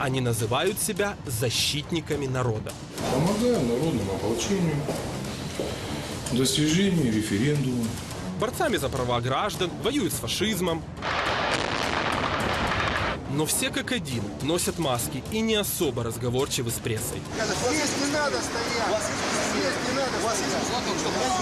Они называют себя защитниками народа. Помогаем народному ополчению, достижению референдума. Борцами за права граждан, воюют с фашизмом. Но все как один носят маски и не особо разговорчивы с прессой. Здесь не надо стоять. Здесь не надо стоять.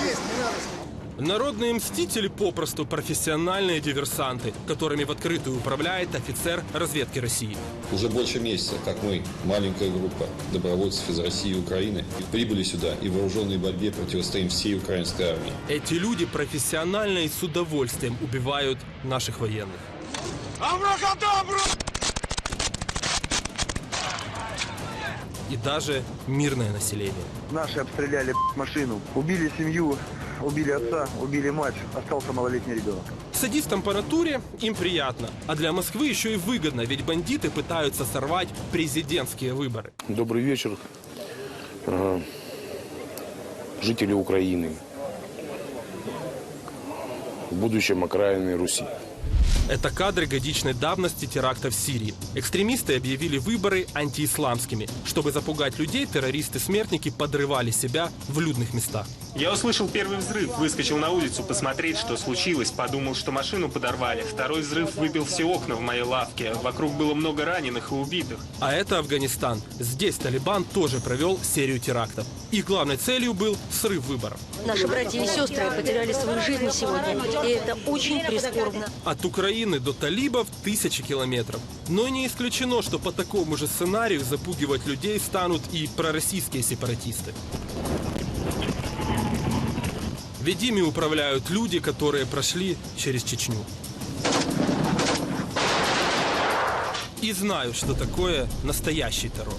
Здесь не надо стоять. Народные мстители попросту профессиональные диверсанты, которыми в открытую управляет офицер разведки России. Уже больше месяца, как мы, маленькая группа добровольцев из России и Украины, прибыли сюда и в вооруженной борьбе противостоим всей украинской армии. Эти люди профессионально и с удовольствием убивают наших военных. И даже мирное население. Наши обстреляли машину, убили семью, убили отца, убили мать, остался малолетний ребенок. Садистам по натуре им приятно, а для Москвы еще и выгодно, ведь бандиты пытаются сорвать президентские выборы. Добрый вечер, э, жители Украины, в будущем окраины Руси. Это кадры годичной давности теракта в Сирии. Экстремисты объявили выборы антиисламскими. Чтобы запугать людей, террористы-смертники подрывали себя в людных местах. Я услышал первый взрыв, выскочил на улицу посмотреть, что случилось. Подумал, что машину подорвали. Второй взрыв выбил все окна в моей лавке. Вокруг было много раненых и убитых. А это Афганистан. Здесь Талибан тоже провел серию терактов. Их главной целью был срыв выборов. Наши братья и сестры потеряли свою жизнь сегодня, и это очень прискорбно. От Украины до талибов тысячи километров. Но не исключено, что по такому же сценарию запугивать людей станут и пророссийские сепаратисты. Ведь ими управляют люди, которые прошли через Чечню. И знают, что такое настоящий террор.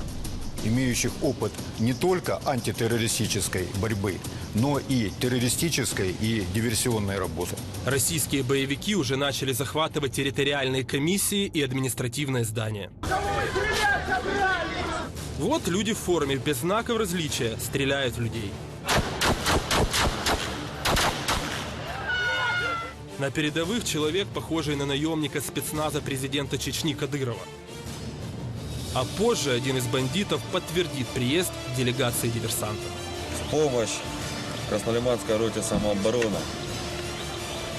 имеющих опыт не только антитеррористической борьбы, но и террористической и диверсионной работы. Российские боевики уже начали захватывать территориальные комиссии и административные здания. Вот люди в форме, без знаков различия, стреляют в людей. На передовых человек, похожий на наемника спецназа президента Чечни Кадырова. А позже один из бандитов подтвердит приезд делегации диверсантов. В помощь Краснолиманской роте самообороны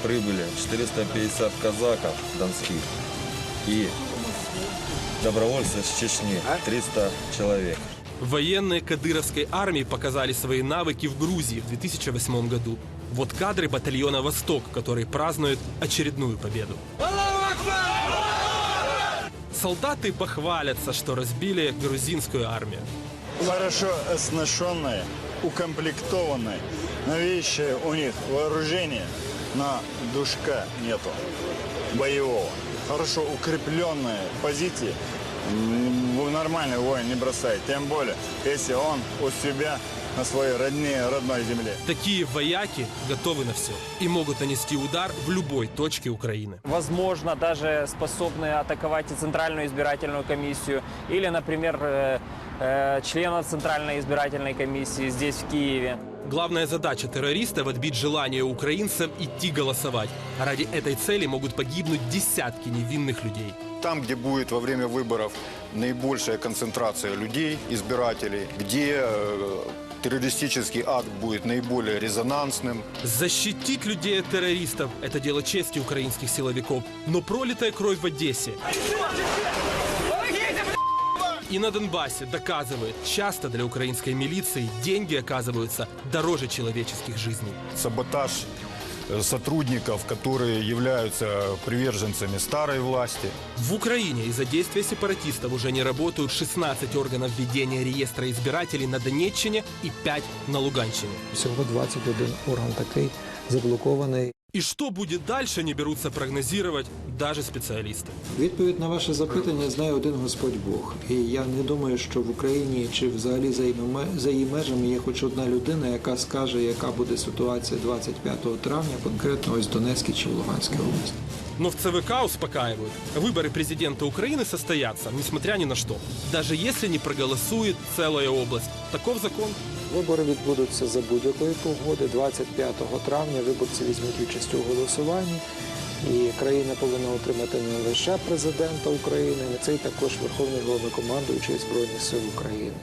прибыли 450 казаков донских и добровольцы с Чечни 300 человек. Военные кадыровской армии показали свои навыки в Грузии в 2008 году. Вот кадры батальона «Восток», который празднует очередную победу. Солдаты похвалятся, что разбили грузинскую армию. хорошо оснащенные, укомплектованные, новейшее у них вооружение, но душка нету боевого. Хорошо укрепленные позиции м, нормальный воин не бросает. Тем более, если он у себя на своей родне, родной земле. Такие вояки готовы на все и могут нанести удар в любой точке Украины. возможно, даже способны атаковать и Центральную избирательную комиссию или, например, э, э, члена Центральной избирательной комиссии здесь, в Киеве. Главная задача террористов – отбить желание украинцев идти голосовать. А ради этой цели могут погибнуть десятки невинных людей. Там, где будет во время выборов наибольшая концентрация людей, избирателей, где э, террористический акт будет наиболее резонансным, Защитить людей от террористов – это дело чести украинских силовиков. Но пролитая кровь в Одессе и на Донбассе доказывает, часто для украинской милиции деньги оказываются дороже человеческих жизней. саботаж э, сотрудников, которые являются приверженцами старой власти. В Украине из-за действия сепаратистов уже не работают 16 органов ведения реестра избирателей на Донеччине и 5 на Луганщине. Всього 21 орган такий заблокований. И что будет дальше, не берутся прогнозировать даже специалисты. Відповідь на ваше запитання знає один Господь Бог. І я не думаю, що в Україні чи взагалі за її межами є хоч одна людина, яка скаже, яка буде ситуація 25 травня, конкретно ось Донецькій чи в Луганській області. Но в ЦВК успокаивают. Выборы президента Украины состоятся, несмотря ни на что. Даже если не проголосует целая область. Таков закон. Вибори відбудуться за будь-якої погоди. 25 травня виборці візьмуть участь у голосуванні. І країна повинна отримати не лише президента України, це й також Верховний головнокомандуючий Збройних сил України.